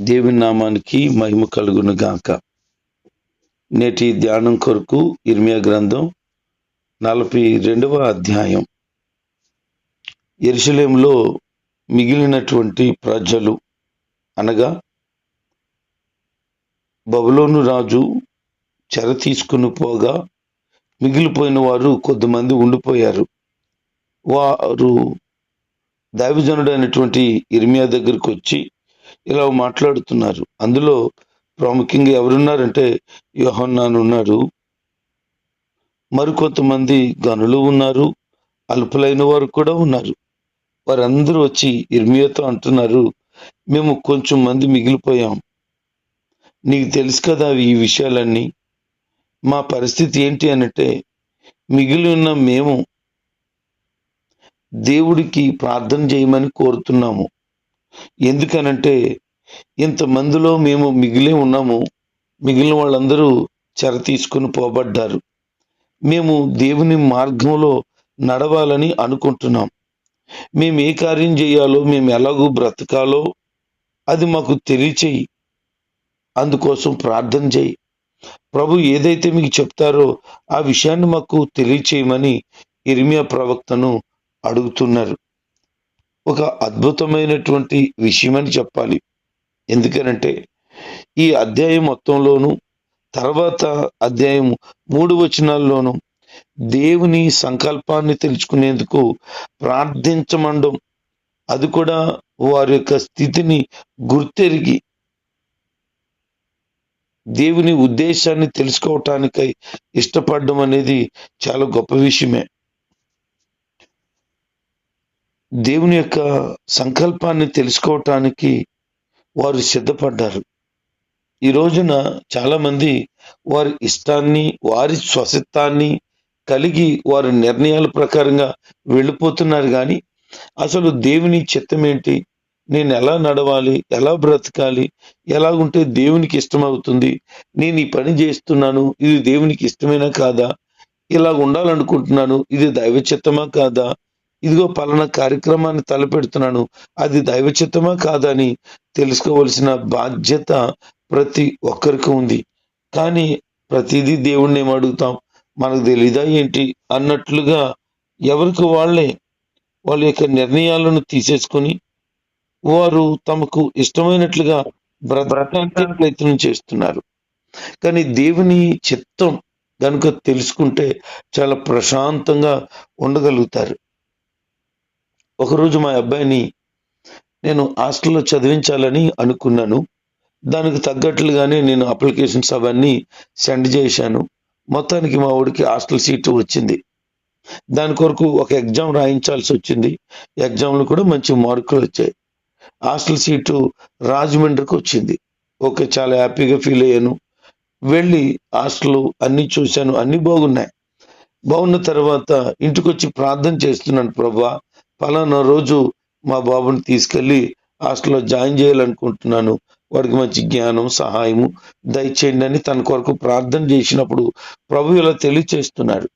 దేవుని నామానికి మహిమ కలుగును గాక. నేటి ధ్యానం కొరకు ఇర్మియా గ్రంథం నలభై రెండవ అధ్యాయం. ఎరుసలేంలో మిగిలినటువంటి ప్రజలు అనగా బబులోను రాజు చెర తీసుకుని పోగా మిగిలిపోయిన వారు కొద్దిమంది ఉండిపోయారు. వారు దైవజనుడైనటువంటి ఇర్మియా దగ్గరికి వచ్చి ఇలా మాట్లాడుతున్నారు. అందులో ప్రాముఖ్యంగా ఎవరున్నారంటే యోహన్నాను ఉన్నాడు. మరికొంతమంది గనులు ఉన్నారు. అల్పులైన వారు కూడా ఉన్నారు. వారందరూ వచ్చి ఇర్మియాతో అంటున్నారు మేము కొంచెం మంది మిగిలిపోయాం. నీకు తెలుసు కదా ఈ విషయాలన్నీ. మా పరిస్థితి ఏంటి అనంటే మిగిలి ఉన్న మేము దేవుడికి ప్రార్థన చేయమని కోరుతున్నాము. ఎందుకనంటే ఇంతమందిలో మేము మిగిలి ఉన్నాము మిగిలిన వాళ్ళందరూ చెర తీసుకుని పోబడ్డారు. మేము దేవుని మార్గంలో నడవాలని అనుకుంటున్నాం. మేము ఏ కార్యం చేయాలో మేము ఎలాగో బ్రతకాలో అది మాకు తెలియచేయి. అందుకోసం ప్రార్థన చేయి. ప్రభు ఏదైతే మీకు చెప్తారో ఆ విషయాన్ని మాకు తెలియచేయమని ఇర్మియా ప్రవక్తను అడుగుతున్నారు. ఒక అద్భుతమైనటువంటి విషయమని చెప్పాలి. ఎందుకనంటే ఈ అధ్యాయం మొత్తంలోనూ తర్వాత అధ్యాయం మూడు వచనాల్లోనూ దేవుని సంకల్పాన్ని తెలుసుకునేందుకు ప్రార్థించమండం అది కూడా వారి యొక్క స్థితిని గుర్తెరిగి దేవుని ఉద్దేశాన్ని తెలుసుకోవటానికై ఇష్టపడడం అనేది చాలా గొప్ప విషయమే. దేవుని యొక్క సంకల్పాన్ని తెలుసుకోవటానికి వారు సిద్ధపడ్డారు. ఈ రోజున చాలామంది వారి ఇష్టాన్ని వారి స్వసిత్తాన్ని కలిగి వారి నిర్ణయాల ప్రకారంగా వెళ్ళిపోతున్నారు కానీ అసలు దేవుని చిత్తం ఏంటి? నేను ఎలా నడవాలి? ఎలా బ్రతకాలి? ఎలా ఉంటే దేవునికి ఇష్టమవుతుంది? నేను ఈ పని చేస్తున్నాను ఇది దేవునికి ఇష్టమైనా కాదా? ఇలా ఉండాలనుకుంటున్నాను ఇది దైవ చిత్తమా కాదా? ఇదిగో పలానా కార్యక్రమాన్ని తలపెడుతున్నాను. అది దైవ కాదని తెలుసుకోవలసిన బాధ్యత ప్రతి ఒక్కరికి ఉంది. కానీ ప్రతిదీ దేవుణ్ణి ఏం అడుగుతాం? మనకు తెలీదా ఏంటి? అన్నట్లుగా ఎవరికి వాళ్ళే వాళ్ళ యొక్క నిర్ణయాలను తీసేసుకొని వారు తమకు ఇష్టమైనట్లుగా బ్రతకానికి ప్రయత్నం చేస్తున్నారు. కానీ దేవుని చిత్తం కనుక తెలుసుకుంటే చాలా ప్రశాంతంగా ఉండగలుగుతారు. ఒకరోజు మా అబ్బాయిని నేను హాస్టల్లో చదివించాలని అనుకున్నాను. దానికి తగ్గట్లుగానే నేను అప్లికేషన్స్ అవన్నీ సెండ్ చేశాను. మొత్తానికి మా ఊడికి హాస్టల్ సీటు వచ్చింది. దాని కొరకు ఒక ఎగ్జామ్ రాయించాల్సి వచ్చింది. ఎగ్జామ్లో కూడా మంచి మార్కులు వచ్చాయి. హాస్టల్ సీటు రాజమండ్రికి వచ్చింది. ఓకే చాలా హ్యాపీగా ఫీల్ అయ్యాను. వెళ్ళి హాస్టల్ అన్నీ చూశాను. అన్నీ బాగున్నాయి. బాగున్న తర్వాత ఇంటికి వచ్చి ప్రార్థన చేస్తున్నాను ప్రభా. పలానా రోజు మా బాబుని తీసుకెళ్ళి హాస్టల్లో జాయిన్ చేయాలనుకుంటున్నాను. వాడికి మంచి జ్ఞానం సహాయము దయచేయండి అని తన కొరకు ప్రార్థన చేసినప్పుడు ప్రభు ఇలా తెలియచేస్తున్నాడు.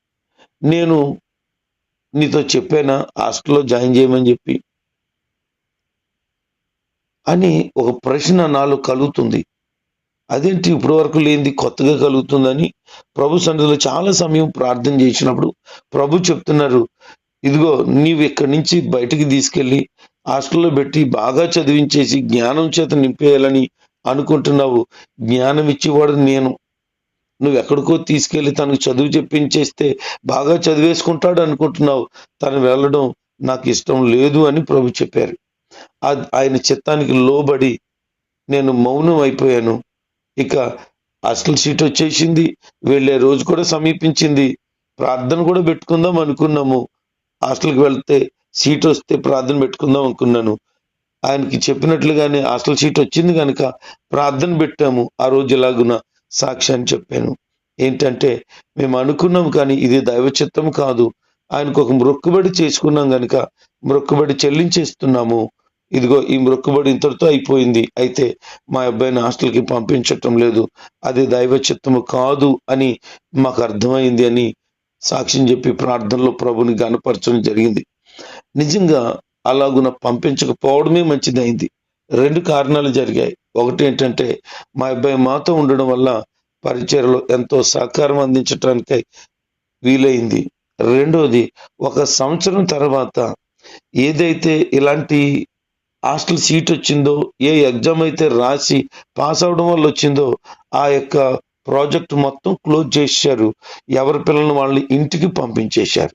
నేను నీతో చెప్పానా? హాస్టల్లో జాయిన్ చేయమని చెప్పి. అని ఒక ప్రశ్న నాలో కలుగుతుంది. అదేంటి ఇప్పటి వరకు లేనిది కొత్తగా కలుగుతుందని? ప్రభు సన్నిధిలో చాలా సమయం ప్రార్థన చేసినప్పుడు ప్రభు చెప్తున్నారు ఇదిగో నీవు ఇక్కడి నుంచి బయటికి తీసుకెళ్ళి హాస్టల్లో పెట్టి బాగా చదివించేసి జ్ఞానం చేత నింపేయాలని అనుకుంటున్నావు. జ్ఞానం ఇచ్చేవాడు నేను. నువ్వు ఎక్కడికో తీసుకెళ్ళి తనకు చదువు చెప్పించేస్తే బాగా చదివేసుకుంటాడు అనుకుంటున్నావు. తను వెళ్ళడం నాకు ఇష్టం లేదు అని ప్రభు చెప్పారు. ఆయన చిత్తానికి లోబడి నేను మౌనం అయిపోయాను. ఇక హాస్టల్ సీట్ వచ్చేసింది. వెళ్ళే రోజు కూడా సమీపించింది. ప్రార్థన కూడా పెట్టుకుందాం అనుకున్నాము. హాస్టల్కి వెళ్తే సీట్ వస్తే ప్రార్థన పెట్టుకుందాం అనుకున్నాను. ఆయనకి చెప్పినట్లుగానే హాస్టల్ సీట్ వచ్చింది కనుక ప్రార్థన పెట్టాము ఆ రోజు ఎలాగున సాక్ష్యాన్ని చెప్పాను. ఏంటంటే మేము అనుకున్నాం కానీ ఇది దైవ చిత్తం కాదు. ఆయనకు ఒక మొక్కుబడి చేసుకున్నాం కనుక మొక్కుబడి చెల్లించేస్తున్నాము. ఇదిగో ఈ మొక్కుబడి ఇంతటితో అయిపోయింది. అయితే మా అబ్బాయిని హాస్టల్కి పంపించటం లేదు. అది దైవ చిత్తము కాదు అని మాకు అర్థమైంది అని సాక్ష్యం చెప్పి ప్రార్థనలో ప్రభుని గనపరచడం జరిగింది. నిజంగా అలాగున పంపించకపోవడమే మంచిదైంది. రెండు కారణాలు జరిగాయి. ఒకటి ఏంటంటే మా అబ్బాయి మాతో ఉండడం వల్ల పరిచయలో ఎంతో సహకారం అందించడానికై వీలైంది. రెండోది ఒక సంవత్సరం తర్వాత ఏదైతే ఇలాంటి హాస్టల్ సీట్ వచ్చిందో ఏ ఎగ్జామ్ అయితే రాసి పాస్ అవడం వల్ల వచ్చిందో ఆ యొక్క ప్రాజెక్ట్ మొత్తం క్లోజ్ చేశారు. ఎవరి పిల్లల్ని వాళ్ళని ఇంటికి పంపించేశారు.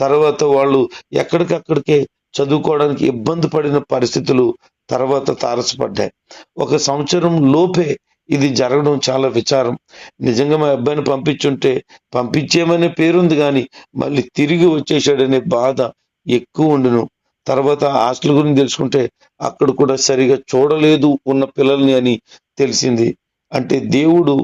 తర్వాత వాళ్ళు ఎక్కడికక్కడికే చదువుకోవడానికి ఇబ్బంది పడిన పరిస్థితులు తర్వాత తారసపడ్డాయి. ఒక సంవత్సరం లోపే ఇది జరగడం చాలా విచారం. నిజంగా మా అబ్బాయిని పంపించుంటే పంపించేమనే పేరుంది కానీ మళ్ళీ తిరిగి వచ్చేసాడనే బాధ ఎక్కువ ఉండును. తర్వాత హాస్టల్ గురించి తెలుసుకుంటే అక్కడ కూడా సరిగా చూడలేదు ఉన్న పిల్లల్ని అని తెలిసింది. అంటే దేవుడు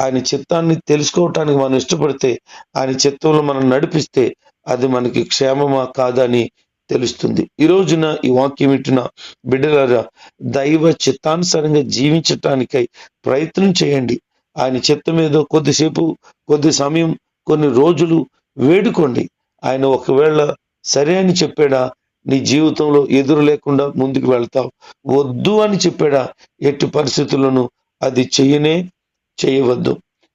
ఆయన చిత్తాన్ని తెలుసుకోవటానికి మనం ఇష్టపడితే ఆయన చిత్తంలో మనం నడిపిస్తే అది మనకి క్షేమమా కాదని తెలుస్తుంది. ఈ రోజున ఈ వాక్యం వింటున్న బిడ్డలారా దైవ చిత్తానుసారంగా జీవించటానికై ప్రయత్నం చేయండి. ఆయన చిత్తం ఏదో కొద్దిసేపు కొద్ది సమయం కొన్ని రోజులు వేడుకోండి. ఆయన ఒకవేళ సరే అని చెప్పాడా నీ జీవితంలో ఎదురు లేకుండా ముందుకు వెళ్తావు. వద్దు అని చెప్పాడా ఎట్టి పరిస్థితుల్లోనూ అది చెయ్యనే చేయవద్దు.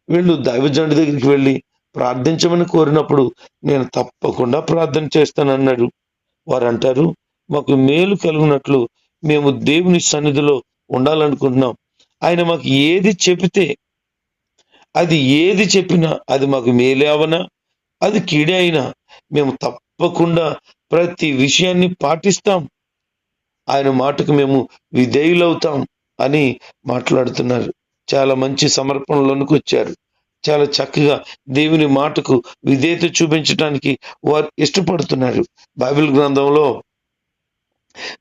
వీళ్ళు దైవజనుడి దగ్గరికి వెళ్ళి ప్రార్థించమని కోరినప్పుడు నేను తప్పకుండా ప్రార్థన చేస్తానన్నాడు. వారు అంటారు మాకు మేలు కలుగునట్లు మేము దేవుని సన్నిధిలో ఉండాలనుకుంటున్నాం. ఆయన మాకు ఏది చెబితే అది ఏది చెప్పినా అది మాకు మేలే అవనా? అది కీడే అయినా మేము తప్పకుండా ప్రతి విషయాన్ని పాటిస్తాం. ఆయన మాటకు మేము విధేయులవుతాం అని మాట్లాడుతున్నారు. చాలా మంచి సమర్పణలోనికి వచ్చారు. చాలా చక్కగా దేవుని మాటకు విధేయత చూపించడానికి వారు ఇష్టపడుతున్నారు. బైబిల్ గ్రంథంలో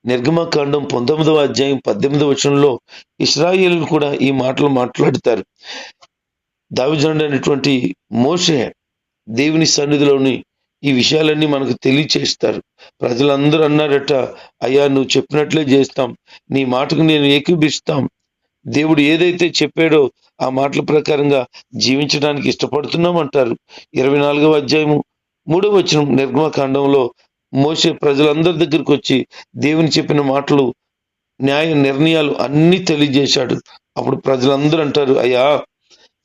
నిర్గమకాండం పంతొమ్మిదవ అధ్యాయం పద్దెనిమిదవ వచనంలో ఇస్రాయేలు కూడా ఈ మాటలు మాట్లాడతారు. దావిజనుడు అనేటువంటి మోషే దేవుని సన్నిధిలోని ఈ విషయాలన్నీ మనకు తెలియచేస్తారు. ప్రజలందరూ అన్నారట అయ్యా నువ్వు చెప్పినట్లే చేస్తాం. నీ మాటకు నేను ఏకీభిస్తాం దేవుడు ఏదైతే చెప్పాడో ఆ మాటల ప్రకారంగా జీవించడానికి ఇష్టపడుతున్నాం అంటారు ఇరవై నాలుగవ అధ్యాయము మూడవ వచనం నిర్గమకాండంలో మోసే ప్రజలందరి దగ్గరికి వచ్చి దేవుని చెప్పిన మాటలు న్యాయ నిర్ణయాలు అన్ని తెలియజేశాడు. అప్పుడు ప్రజలందరూ అంటారు అయ్యా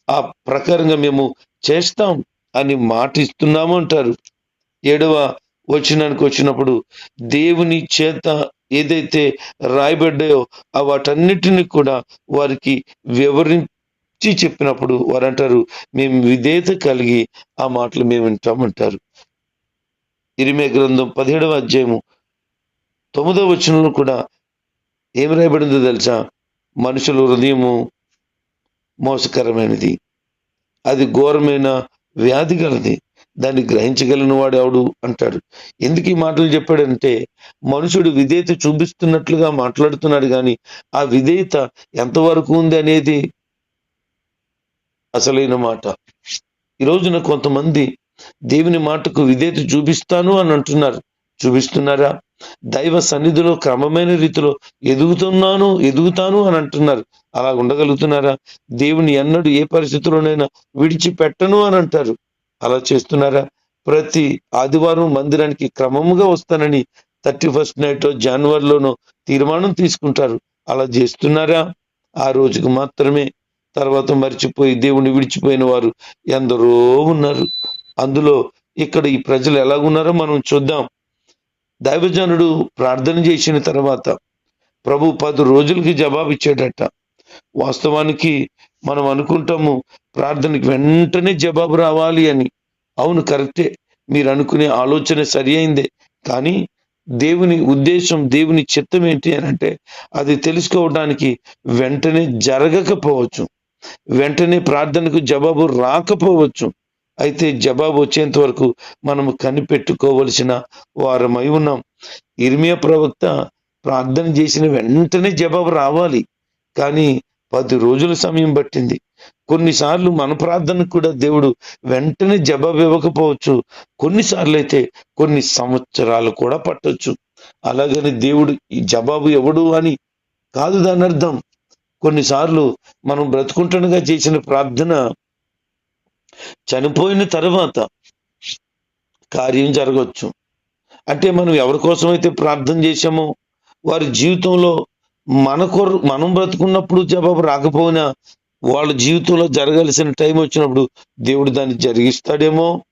ఆ ప్రకారంగా మేము చేస్తాం అని మాట ఇస్తున్నాము అంటారు. ఏడవ వచనానికి వచ్చినప్పుడు దేవుని చేత ఏదైతే రాయబడ్డాయో వాటన్నిటిని కూడా వారికి వివరించి చెప్పినప్పుడు వారు అంటారు మేము విధేయత కలిగి ఆ మాటలు మేము వింటామంటారు. ఇరిమే గ్రంథం పదిహేడవ అధ్యాయము తొమ్మిదవ వచనంలో కూడా ఏం రాయబడిందో తెలుసా? మనుషుల హృదయము మోసకరమైనది. అది ఘోరమైన వ్యాధి గలది దాన్ని గ్రహించగలిగిన వాడు ఎవడు అంటాడు. ఎందుకు ఈ మాటలు చెప్పాడంటే మనుషుడు విధేయత చూపిస్తున్నట్లుగా మాట్లాడుతున్నాడు కానీ ఆ విధేయత ఎంతవరకు ఉంది అనేది అసలైన మాట. ఈ రోజున కొంతమంది దేవుని మాటకు విధేయత చూపిస్తాను అని అంటున్నారు. చూపిస్తున్నారా? దైవ సన్నిధిలో క్రమమైన రీతిలో ఎదుగుతున్నాను ఎదుగుతాను అని అంటున్నారు. అలా ఉండగలుగుతున్నారా? దేవుని ఎన్నడు ఏ పరిస్థితిలోనైనా విడిచిపెట్టను అని అంటారు. అలా చేస్తున్నారా? ప్రతి ఆదివారం మందిరానికి క్రమముగా వస్తానని థర్టీ ఫస్ట్ నైట్ జనవరిలోనో తీర్మానం తీసుకుంటారు. అలా చేస్తున్నారా? ఆ రోజుకు మాత్రమే. తర్వాత మర్చిపోయి దేవుని విడిచిపోయిన వారు ఎందరో ఉన్నారు. అందులో ఇక్కడ ఈ ప్రజలు ఎలాగున్నారో మనం చూద్దాం. దైవజనుడు ప్రార్థన చేసిన తర్వాత ప్రభు పది రోజులకి జవాబు ఇచ్చాడట వాస్తవానికి మనం అనుకుంటాము ప్రార్థనకి వెంటనే జవాబు రావాలి అని. అవును కరెక్టే. మీరు అనుకునే ఆలోచన సరి అయిందే కానీ దేవుని ఉద్దేశం దేవుని చిత్తం ఏంటి అని అంటే అది తెలుసుకోవడానికి వెంటనే జరగకపోవచ్చు. వెంటనే ప్రార్థనకు జవాబు రాకపోవచ్చు. అయితే జవాబు వచ్చేంత వరకు మనము కనిపెట్టుకోవలసిన వారమై ఉన్నాం. ఇర్మియా ప్రవక్త ప్రార్థన చేసిన వెంటనే జవాబు రావాలి. కానీ పది రోజుల సమయం పట్టింది. కొన్నిసార్లు మన ప్రార్థనకు కూడా దేవుడు వెంటనే జవాబు ఇవ్వకపోవచ్చు కొన్నిసార్లు అయితే కొన్ని సంవత్సరాలు కూడా పట్టొచ్చు. అలాగని దేవుడు ఈ జవాబు ఎవడు అని కాదు దాని అర్థం. కొన్నిసార్లు మనం బ్రతుకుంటుండగా చేసిన ప్రార్థన చనిపోయిన తర్వాత కార్యం జరగవచ్చు అంటే మనం ఎవరి కోసం అయితే ప్రార్థన చేశామో వారి జీవితంలో మన కొర మనం బ్రతుకున్నప్పుడు జవాబు రాకపోయినా వాళ్ళ జీవితంలో జరగాల్సిన టైం వచ్చినప్పుడు దేవుడు దాన్ని జరిగిస్తాడేమో.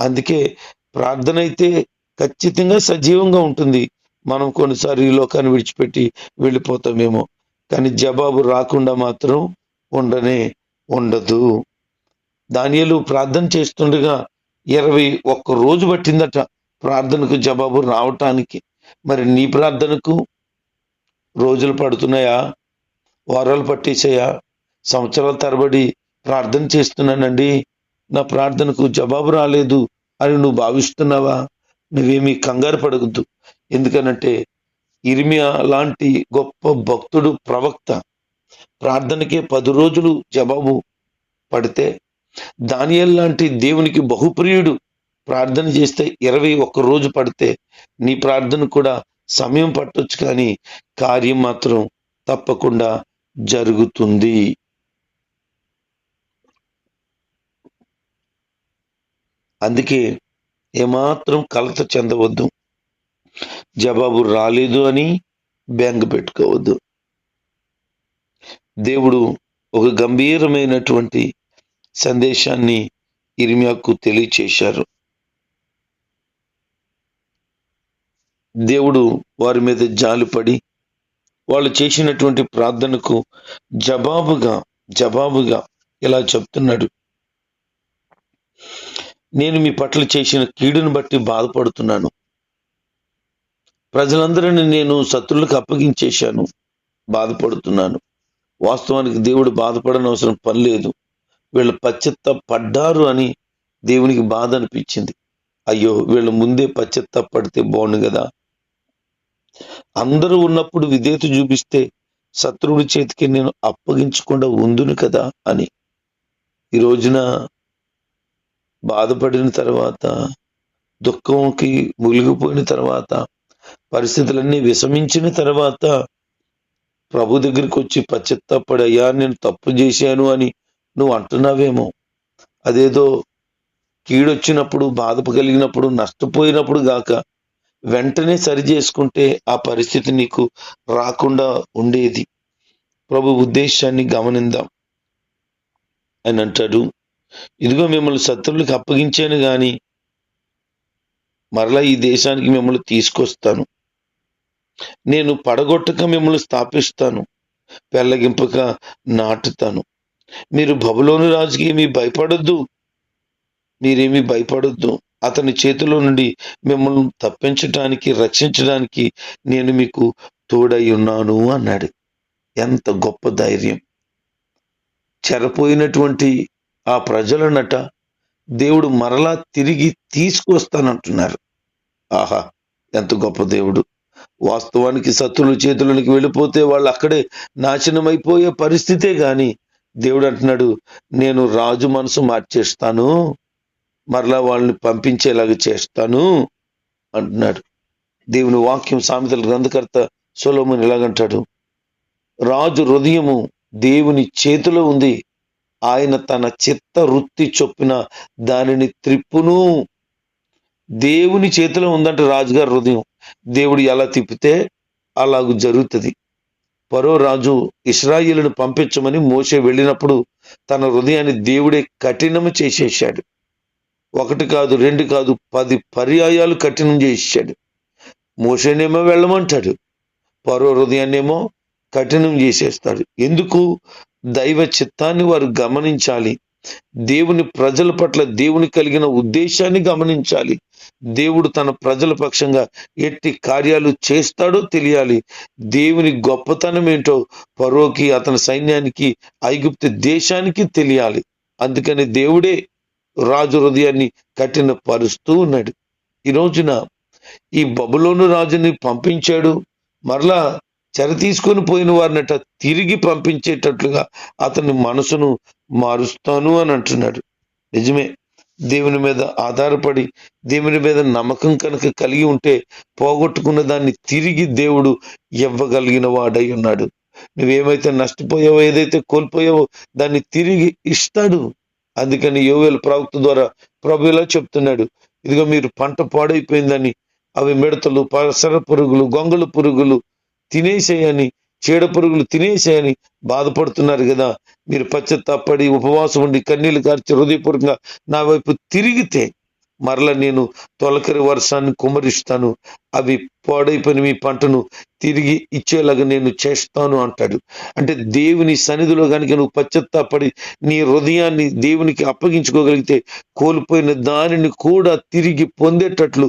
అందుకే ప్రార్థన అయితే ఖచ్చితంగా సజీవంగా ఉంటుంది. మనం కొన్నిసార్లు ఈ లోకాన్ని విడిచిపెట్టి వెళ్ళిపోతామేమో. కానీ జవాబు రాకుండా మాత్రం ఉండనే ఉండదు. దానియలు ప్రార్థన చేస్తుండగా ఇరవై ఒక్క రోజు పట్టిందట ప్రార్థనకు జవాబు రావటానికి. మరి నీ ప్రార్థనకు రోజులు పడుతున్నాయా? వారాలు పట్టేసాయా సంవత్సరాల తరబడి ప్రార్థన చేస్తున్నానండి. నా ప్రార్థనకు జవాబు రాలేదు అని నువ్వు భావిస్తున్నావా? నువ్వేమీ కంగారు పడవద్దు. ఎందుకనంటే ఇర్మియా లాంటి గొప్ప భక్తుడు ప్రవక్త ప్రార్థనకే పది రోజులు జవాబు పడితే దానియల్ లాంటి దేవునికి బహుప్రియుడు ప్రార్థన చేస్తే ఇరవై ఒక్క రోజు పడితే నీ ప్రార్థన కూడా సమయం పట్టొచ్చు కానీ కార్యం మాత్రం తప్పకుండా జరుగుతుంది. అందుకే ఏమాత్రం కలత చెందవద్దు. జవాబు రాలేదు అని బెంగ పెట్టుకోవద్దు. దేవుడు ఒక గంభీరమైనటువంటి సందేశాన్ని ఇర్మియాకు తెలియచేశారు. దేవుడు వారి మీద జాలిపడి వాళ్ళు చేసినటువంటి ప్రార్థనకు జవాబుగా జవాబుగా ఇలా చెప్తున్నాడు. నేను మీ పట్ల చేసిన కీడును బట్టి బాధపడుతున్నాను. ప్రజలందరినీ నేను శత్రులకు అప్పగించేశాను. బాధపడుతున్నాను. వాస్తవానికి దేవుడు బాధపడని అవసరం పని లేదు. వీళ్ళు పచ్చెత్త పడ్డారు అని దేవునికి బాధ అనిపించింది. అయ్యో వీళ్ళు ముందే పచ్చెత్త పడితే బాగుండు కదా. అందరూ ఉన్నప్పుడు విధేయత చూపిస్తే శత్రువుడి చేతికి నేను అప్పగించకుండా ఉందును కదా అని. ఈ రోజున బాధపడిన తర్వాత దుఃఖంకి మునిగిపోయిన తర్వాత పరిస్థితులన్నీ విషమించిన తర్వాత ప్రభు దగ్గరికి వచ్చి పశ్చత్తాపడయ్యా నేను తప్పు చేశాను అని నువ్వు అంటున్నావేమో. అదేదో కీడొచ్చినప్పుడు బాధ కలిగినప్పుడు నష్టపోయినప్పుడు గాక వెంటనే సరి చేసుకుంటే ఆ పరిస్థితి నీకు రాకుండా ఉండేది. ప్రభు ఉద్దేశాన్ని గమనిందాం. అని అంటాడు. ఇదిగో మిమ్మల్ని శత్రువులకు అప్పగించాను గాని మరలా ఈ దేశానికి మిమ్మల్ని తీసుకొస్తాను. నేను పడగొట్టక మిమ్మల్ని స్థాపిస్తాను. పెళ్ళగింపక నాటుతాను. మీరు బబులోని రాజుకి ఏమీ భయపడొద్దు. మీరేమీ భయపడొద్దు. అతని చేతిలో నుండి మిమ్మల్ని తప్పించడానికి రక్షించడానికి నేను మీకు తోడై ఉన్నాను అన్నాడు. ఎంత గొప్ప ధైర్యం. చెరపోయినటువంటి ఆ ప్రజలనట దేవుడు మరలా తిరిగి తీసుకొస్తానంటున్నారు. ఆహా ఎంత గొప్ప దేవుడు. వాస్తవానికి శత్రుల చేతులకి వెళ్ళిపోతే వాళ్ళు అక్కడే నాశనమైపోయే పరిస్థితే కానీ దేవుడు అంటున్నాడు నేను రాజు మనసు మార్చేస్తాను. మరలా వాళ్ళని పంపించేలాగా చేస్తాను అంటున్నాడు. దేవుని వాక్యం సామెతల గ్రంథకర్త సొలోముని ఇలాగంటాడు రాజు హృదయము దేవుని చేతిలో ఉంది. ఆయన తన చిత్త వృత్తి చొప్పున దానిని త్రిప్పును దేవుని చేతిలో ఉందంటే రాజుగారి హృదయం. దేవుడు ఎలా తిప్పితే అలాగూ జరుగుతుంది. పరో రాజు ఇస్రాయిలను పంపించమని మోసే వెళ్ళినప్పుడు తన హృదయాన్ని దేవుడే కఠినము చేసేసాడు ఒకటి కాదు రెండు కాదు పది పర్యాయాలు కఠినం చేసాడు మోసేనేమో వెళ్ళమంటాడు. పరో హృదయాన్నేమో కఠినం చేసేస్తాడు. ఎందుకు? దైవ చిత్తాన్ని వారు గమనించాలి. దేవుని ప్రజల పట్ల దేవుని కలిగిన ఉద్దేశాన్ని గమనించాలి. దేవుడు తన ప్రజల పక్షంగా ఎట్టి కార్యాలు చేస్తాడో తెలియాలి. దేవుని గొప్పతనం ఏంటో పరోకి అతని సైన్యానికి ఐగుప్తి దేశానికి తెలియాలి. అందుకని దేవుడే రాజు హృదయాన్ని కఠిన పరుస్తూ ఉన్నాడు. ఈ రోజున ఈ బబులోను రాజుని పంపించాడు. మరలా చెర తీసుకొని పోయిన వారినట తిరిగి పంపించేటట్లుగా అతని మనసును మారుస్తాను అని అంటున్నాడు. నిజమే దేవుని మీద ఆధారపడి దేవుని మీద నమ్మకం కనుక కలిగి ఉంటే పోగొట్టుకున్న దాన్ని తిరిగి దేవుడు ఇవ్వగలిగిన వాడై ఉన్నాడు. నువ్వేమైతే నష్టపోయావో ఏదైతే కోల్పోయావో దాన్ని తిరిగి ఇస్తాడు. అందుకని యోవేలు ప్రవక్త ద్వారా ప్రభు ఇలా చెప్తున్నాడు. ఇదిగో మీరు పంట పాడైపోయిందని అవి మిడతలు పసర పురుగులు గొంగళ పురుగులు తినేసేయని చీడ పురుగులు తినేసేయని బాధపడుతున్నారు కదా. మీరు పశ్చాత్తాపడి ఉపవాసం ఉండి కన్నీళ్ళు కార్చి హృదయపూర్వకంగా నా వైపు తిరిగితే మరల నేను తొలకరి వర్షాన్ని కుమరిస్తాను అవి పాడైపోయిన మీ పంటను తిరిగి ఇచ్చేలాగా నేను చేస్తాను అంటాడు. అంటే దేవుని సన్నిధిలో కనుక నువ్వు పశ్చత్తాపడి నీ హృదయాన్ని దేవునికి అప్పగించుకోగలిగితే కోల్పోయిన దానిని కూడా తిరిగి పొందేటట్లు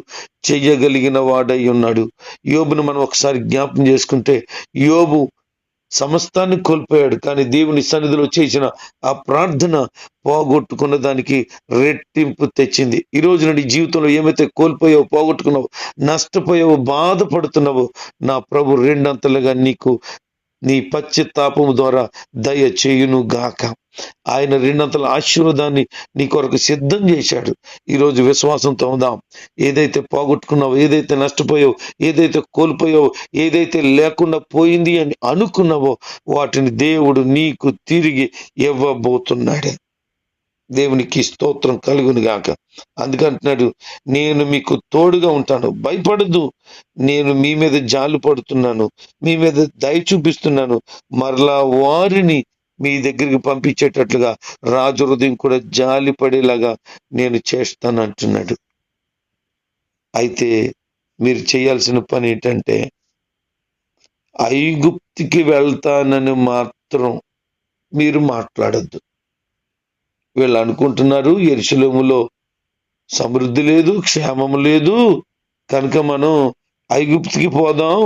చెయ్యగలిగిన వాడై ఉన్నాడు. యోబును మనం ఒకసారి జ్ఞాపం చేసుకుంటే యోబు సమస్తాన్ని కోల్పోయాడు. కానీ దేవుని సన్నిధిలో చేసిన ఆ ప్రార్థన పోగొట్టుకున్న దానికి రెట్టింపు తెచ్చింది. ఈ రోజు నుండి జీవితంలో ఏమైతే కోల్పోయావు పోగొట్టుకున్నావో నష్టపోయావు బాధపడుతున్నావు నా ప్రభు రెండంతలుగా నీకు నీ పశ్చిత్తాపము ద్వారా దయ చేయును గాక ఆయన రెండంతల ఆశీర్వాదాన్ని నీ కొరకు సిద్ధం చేశాడు. ఈరోజు విశ్వాసంతో ఉందాం. ఏదైతే పోగొట్టుకున్నావో ఏదైతే నష్టపోయావు ఏదైతే కోల్పోయావో ఏదైతే లేకుండా పోయింది అని అనుకున్నావో వాటిని దేవుడు నీకు తిరిగి ఇవ్వబోతున్నాడే. దేవునికి స్తోత్రం కలుగును గాక. అందుకంటున్నాడు నేను మీకు తోడుగా ఉంటాను. భయపడద్దు నేను మీ మీద జాలు పడుతున్నాను. మీ మీద దయ చూపిస్తున్నాను. మరలా వారిని మీ దగ్గరికి పంపించేటట్లుగా రాజు హృదయం కూడా జాలి పడేలాగా నేను చేస్తాను అంటున్నాడు. అయితే మీరు చేయాల్సిన పని ఏంటంటే ఐగుప్తికి వెళ్తానని మాత్రం మీరు మాట్లాడద్దు. వీళ్ళు అనుకుంటున్నారు ఎరుశలేములో సమృద్ధి లేదు క్షేమం లేదు కనుక మనం ఐగుప్తికి పోదాం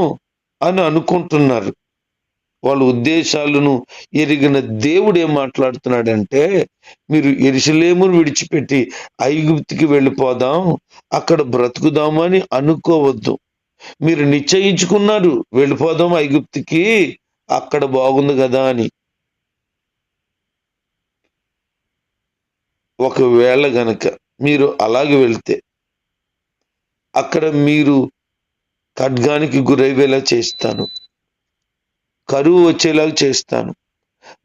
అని అనుకుంటున్నారు. వాళ్ళ ఉద్దేశాలను ఎరిగిన దేవుడు ఏం మాట్లాడుతున్నాడంటే మీరు ఎరుసలేమును విడిచిపెట్టి ఐగుప్తికి వెళ్ళిపోదాం అక్కడ బ్రతుకుదామని అనుకోవద్దు. మీరు నిశ్చయించుకున్నారు వెళ్ళిపోదాం ఐగుప్తికి అక్కడ బాగుంది కదా అని. ఒకవేళ గనక మీరు అలాగే వెళ్తే అక్కడ మీరు ఖడ్గానికి గురయ్యేలా చేస్తాను. కరువు వచ్చేలాగా చేస్తాను.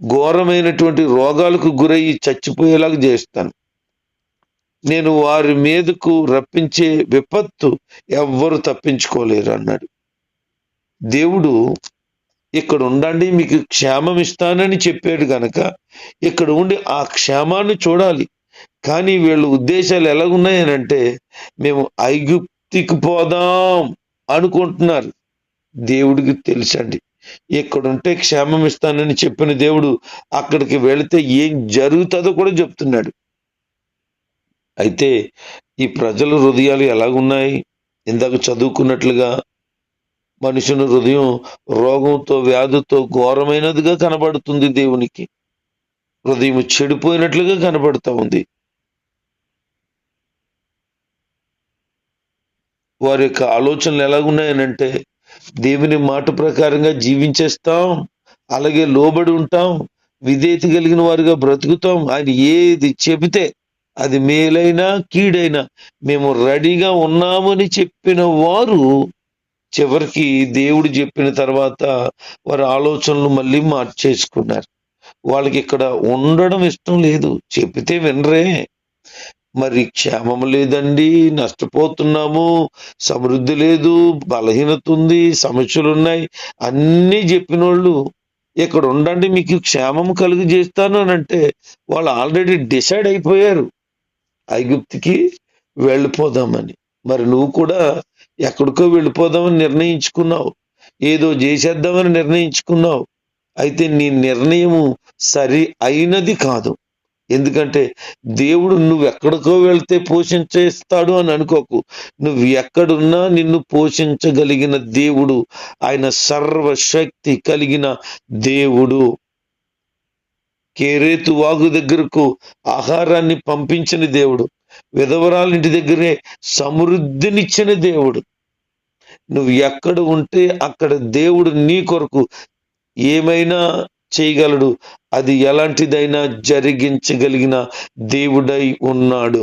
ఘోరమైనటువంటి రోగాలకు గురయ్యి చచ్చిపోయేలాగా చేస్తాను. నేను వారి మీదకు రప్పించే విపత్తు ఎవ్వరు తప్పించుకోలేరు అన్నాడు. దేవుడు ఇక్కడ ఉండండి మీకు క్షేమం ఇస్తానని చెప్పాడు గనక ఇక్కడ ఉండి ఆ క్షేమాన్ని చూడాలి. కానీ వీళ్ళ ఉద్దేశాలు ఎలాగున్నాయనంటే మేము ఐగుప్తికి పోదాం అనుకుంటున్నారు. దేవుడికి తెలుసండి. ఇక్కడుంటే క్షేమం ఇస్తానని చెప్పిన దేవుడు అక్కడికి వెళితే ఏం జరుగుతుందో కూడా చెప్తున్నాడు. అయితే ఈ ప్రజల హృదయాలు ఎలాగున్నాయి? ఇందాక చదువుకున్నట్లుగా మనుషుని హృదయం రోగంతో వ్యాధితో ఘోరమైనదిగా కనబడుతుంది దేవునికి. హృదయం చెడిపోయినట్లుగా కనబడుతూ ఉంది. వారి యొక్క ఆలోచనలు ఎలాగున్నాయనంటే దేవుని మాట ప్రకారంగా జీవించేస్తాం అలాగే లోబడి ఉంటాం విధేయత కలిగిన వారిగా బ్రతుకుతాం. ఆయన ఏది చెబితే అది మేలైనా కీడైనా మేము రెడీగా ఉన్నామని చెప్పిన వారు చివరికి దేవుడు చెప్పిన తర్వాత వారి ఆలోచనలు మళ్ళీ మార్చేసుకున్నారు. వాళ్ళకి ఇక్కడ ఉండడం ఇష్టం లేదు. చెబితే వినరే. మరి క్షేమం లేదండి నష్టపోతున్నాము సమృద్ధి లేదు బలహీనత ఉంది సమస్యలు ఉన్నాయి అన్నీ చెప్పిన వాళ్ళు ఇక్కడ ఉండండి మీకు క్షేమం కలుగు చేస్తాను అని అంటే వాళ్ళు ఆల్రెడీ డిసైడ్ అయిపోయారు. ఐగుప్తికి వెళ్ళిపోదామని. మరి నువ్వు కూడా ఎక్కడికో వెళ్ళిపోదామని నిర్ణయించుకున్నావు. ఏదో చేసేద్దామని నిర్ణయించుకున్నావు. అయితే నీ నిర్ణయము సరి అయినది కాదు. ఎందుకంటే దేవుడు నువ్వు ఎక్కడికో వెళ్తే పోషించేస్తాడు అని అనుకోకు. నువ్వు ఎక్కడున్నా నిన్ను పోషించగలిగిన దేవుడు ఆయన సర్వశక్తి కలిగిన దేవుడు. కేరేతు వాగు దగ్గరకు ఆహారాన్ని పంపించిన దేవుడు విధవరాలింటి దగ్గరే సమృద్ధినిచ్చిన దేవుడు. నువ్వు ఎక్కడ ఉంటే అక్కడ దేవుడు నీ కొరకు ఏమైనా చేయగలడు. అది ఎలాంటిదైనా జరిగించగలిగిన దేవుడై ఉన్నాడు.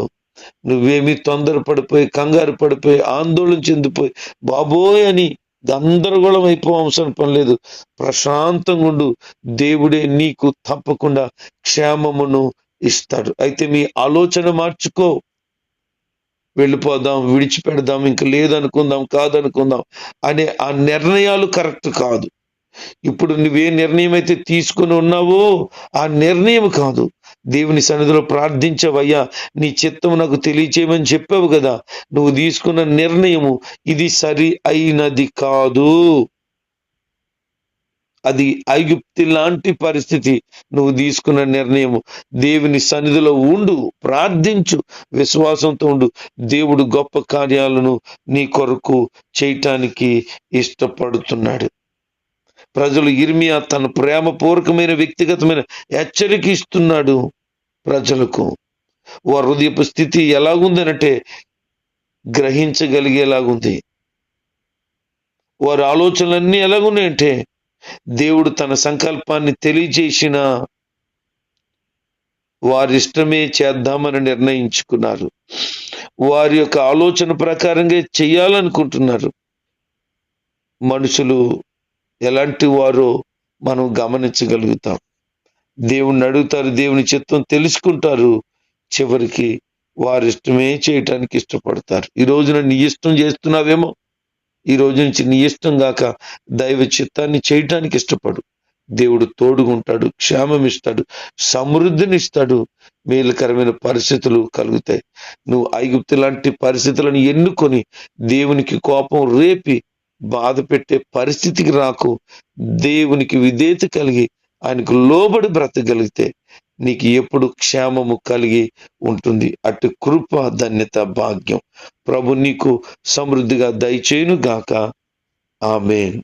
నువ్వేమి తొందరపడిపోయి కంగారు పడిపోయి ఆందోళన చెందిపోయి బాబోయ్ అని గందరగోళం అయిపో అవసరం పని లేదు. ప్రశాంతంగా ఉండు. దేవుడే నీకు తప్పకుండా క్షేమమును ఇస్తాడు. అయితే మీ ఆలోచన మార్చుకో. వెళ్ళిపోదాం విడిచిపెడదాం ఇంక లేదనుకుందాం కాదనుకుందాం అనే ఆ నిర్ణయాలు కరెక్ట్ కాదు. ఇప్పుడు నువ్వే నిర్ణయం అయితే తీసుకుని ఉన్నావో ఆ నిర్ణయం కాదు. దేవుని సన్నిధిలో ప్రార్థించవయ్యా నీ చిత్తం నాకు తెలియచేయమని చెప్పావు కదా నువ్వు తీసుకున్న నిర్ణయము ఇది సరి అయినది కాదు. అది ఐగుప్తి లాంటి పరిస్థితి నువ్వు తీసుకున్న నిర్ణయము. దేవుని సన్నిధిలో ఉండు ప్రార్థించు విశ్వాసంతో ఉండు. దేవుడు గొప్ప కార్యాలను నీ కొరకు చేయటానికి ఇష్టపడుతున్నాడు. ప్రజలు ఇర్మియా తన ప్రేమపూర్వకమైన వ్యక్తిగతమైన హెచ్చరిక ఇస్తున్నాడు ప్రజలకు. వారి హృదయపు స్థితి ఎలాగుందనంటే గ్రహించగలిగేలాగుంది. వారి ఆలోచనలన్నీ ఎలాగున్నాయంటే దేవుడు తన సంకల్పాన్ని తెలియజేసిన వారి ఇష్టమే చేద్దామని నిర్ణయించుకున్నారు. వారి యొక్క ఆలోచన ప్రకారంగా చేయాలనుకుంటున్నారు. మనుషులు ఎలాంటి వారో మనం గమనించగలుగుతాం. దేవుణ్ణి అడుగుతారు దేవుని చిత్తం తెలుసుకుంటారు. చివరికి వారి ఇష్టమే చేయటానికి ఇష్టపడతారు. ఈ రోజున నీ ఇష్టం చేస్తున్నావేమో? ఈ రోజు నుంచి నీ ఇష్టం గాక దైవ చిత్తాన్ని చేయటానికి ఇష్టపడు. దేవుడు తోడుగుంటాడు క్షేమం ఇస్తాడు సమృద్ధిని ఇస్తాడు. మేలుకరమైన పరిస్థితులు కలుగుతాయి. నువ్వు ఐగుప్తు లాంటి పరిస్థితులను ఎన్నుకొని దేవునికి కోపం రేపి బాధ పెట్టే పరిస్థితికి రాకు. దేవునికి విధేయత కలిగి ఆయనకు లోబడి బ్రతకగలిగితే నీకు ఎప్పుడు క్షేమము కలిగి ఉంటుంది. అటు కృప ధన్యత భాగ్యం. ప్రభు నీకు సమృద్ధిగా దయచేయును గాక ఆమెన్.